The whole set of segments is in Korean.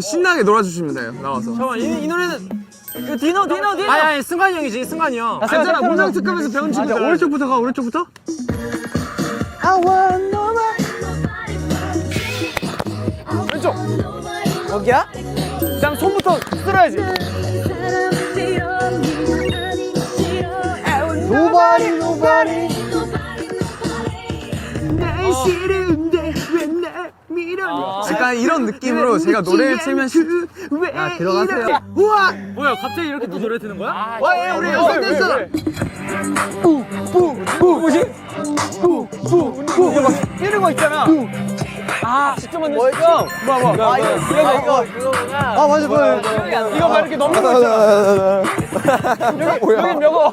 신나게 놀아주시면 돼요. 나와서. 잠깐만 이, 이 노래는 이거 디노 디노 디노. 아니 아니 승관이 형이지 승관이 형. 괜찮아. 공장 특급에서 배운 친구들. 오른쪽부터 가. 오른쪽부터. 왼쪽. 거기야? 그다음 손부터 쓸어야지. 노바리 노바리 약간 이런 느낌으로 제가 노래를 틀면 시... 야 들어가세요. 우와. 뭐야 갑자기 이렇게 또 노래 트는 거야? 와, 얘 우리 여섯 댄서. 뭐지? 뿌뿌뿌 이거 막 뛰는 거 있잖아. 아, 10점 맞는 10점. 뭐, 뭐. 아, 이거, 이거, 이거, 이거구나. 아 맞아 맞아 이거 막 이렇게 넘는 거 있잖아. 여기, 여기 명어.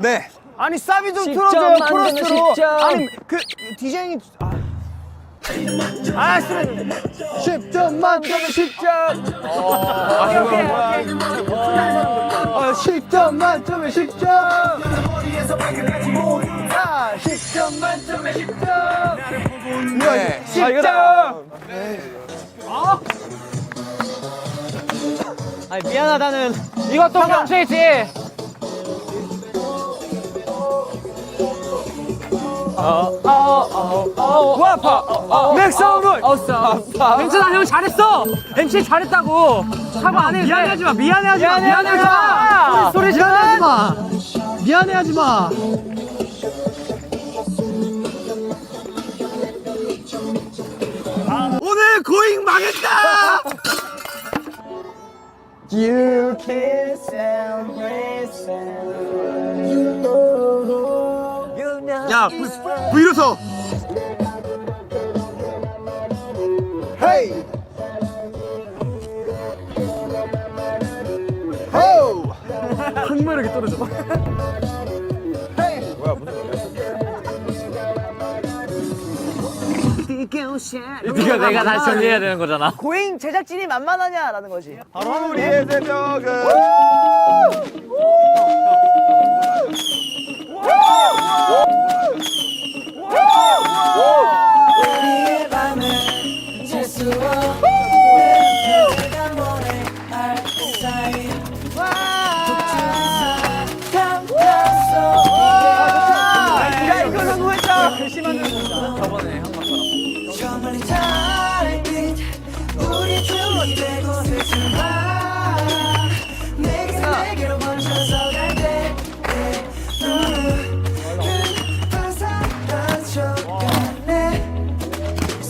네. 아니 사비 좀 10점 틀어줘요 코러스로 10점. 아니 그 디자인이 아, 아, 쓰레. 10점 만점에 10점 오케이, 오케이, 오케이. 아, 10점 만점에 10점 아, 10점 만점에 10점 네. 10점. 아니, 미안하다는. 이것도 경치지. 어, 아파. 맥성물. 괜찮아, 형 잘했어. MC 잘했다고. 사과 안 해. 미안해하지 마. 미안해하지 마. 미안해하지 마. 소리 미안해하지 마. 미안해하지 마 오늘 고잉 망했다. You can celebrate 야, 브, 브이로서. Hey Ho 한번 이렇게 떨어져. 이거 내가 다시 정리해야 되는 거잖아. 고잉 제작진이 만만하냐라는 거지. 우리의 새벽은 야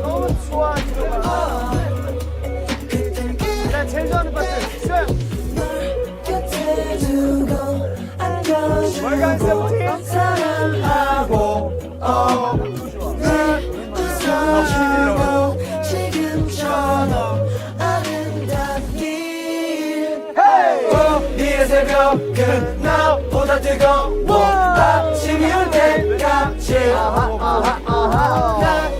너무 좋아 제일 좋아하는 파트 수영 곁에 두고 월간 세븐틴. 사랑하고. 늘 우리의 새벽은 나보다 뜨거워. 아침이 올 때까지. 나